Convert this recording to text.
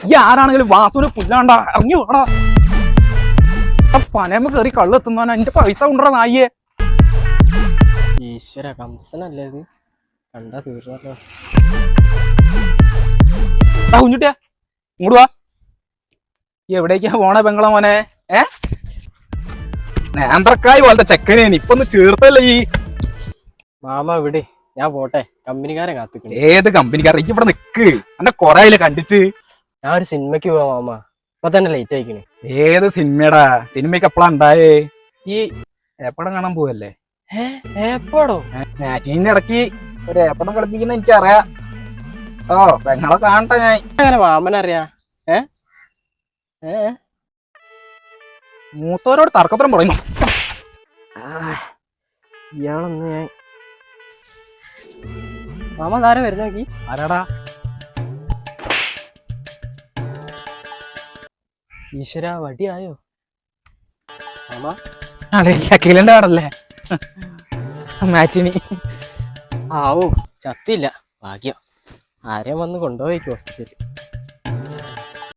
ഈ ആരാണെങ്കിലും വാസുവിന് പുല്ലാണ്ട ഇറങ്ങി വേടാ പനയമ്മ കയറി കള്ളെത്തുന്നവന എന്റെ പൈസ കൊണ്ടുവരാ നായിയെ. ഈശ്വര കംസനല്ലേ ഇത്? കണ്ടാ തീർന്നല്ലോ. ആ കുഞ്ഞുട്ടിയാ ഇങ്ങോട്ട് വാ. എവിടേക്കാ പോണേ പെങ്ങള മോനെ? ഏ? നേന്ത്രക്കായ് പോലത്തെ ചെക്കനേന് ഇപ്പൊ ഒന്ന് ചേർത്തല്ലേ ഈ മാമ ഇവിടെ ഞാൻ പോട്ടെ. കമ്പനിക്കാരെ കാത്തിക്കണേ. ഏത് കമ്പനിക്കാരൻ? ഈ ഇവിടെ നിക്ക്. എന്നെ കൊറേ കണ്ടിട്ട്. ഞാൻ ഒരു സിനിമയ്ക്ക് പോവാ മാമ. ഇപ്പൊ തന്നെ ലേറ്റ് ആയിക്കണേ. ഏത് സിനിമയടാ സിനിമയ്ക്ക് എപ്പോഴാ ഉണ്ടായേ? ഈ ഏപ്പടം കാണാൻ പോവല്ലേ? ഏപ്പോടോ മാറ്റിന്റെ ഇടയ്ക്ക് ഒരു ഏപ്പടം കളിപ്പിക്കുന്ന എനിക്കറിയാ. ഓ പെങ്ങളെ കാണട്ടെ ഞാൻ. അങ്ങനെ വാമനറിയാ ഏ? ഏ? മൂത്തോരോട് തർക്കത്തിലും പറയുന്നു. ഇയാളൊന്ന് ഞാൻ മാമ താരം വരുന്ന നോക്കി. ആരാടാ? ഈശ്വര വടിയായോ? മാമ അക്കിലിന്റെ ആടല്ലേ മാറ്റിനി. ആവോ. ചത്തില്ല. ഭാഗ്യം. ആരെയും വന്ന് കൊണ്ടുപോയി ഹോസ്പിറ്റലിൽ